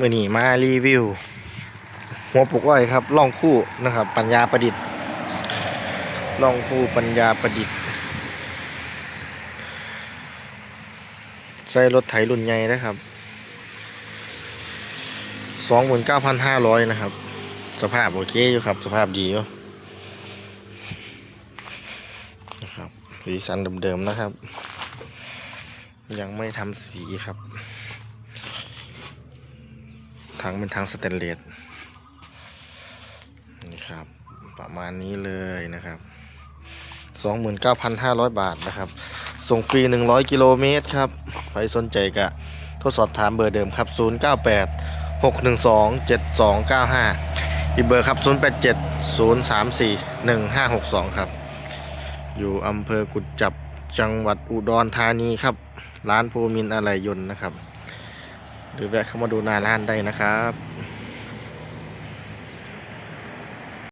มื่อนี้มารีวิว หัวปลูกอ้อยครับล่องคู่นะครับ ปัญญาประดิษฐ์ล่องคู่ปัญญาประดิษฐ์ใช้รถไถรุ่นใหญ่นะครับสองหมื่นเก้าพันห้าร้อยนะครับ สภาพโอเคอยู่ครับ สภาพดีอยู่นะครับสีสันเดิมๆนะครับ ยังไม่ทำสีครับ ถังเป็นถังสแตนเลสนี่ครับ ประมาณนี้เลยนะครับ29,500 บาทนะครับ ส่งฟรี 100 กิโลเมตรครับ ใครสนใจก็โทรสอบถามเบอร์เดิมครับ 098 612 7295 อีกเบอร์ครับ 087 034 1562 ครับ อยู่อำเภอกุดจับจังหวัดอุดรธานีครับ ร้านภูมินอะไรยนต์นะครับ หรือแวะเข้ามาดูหน้าร้านได้นะครับ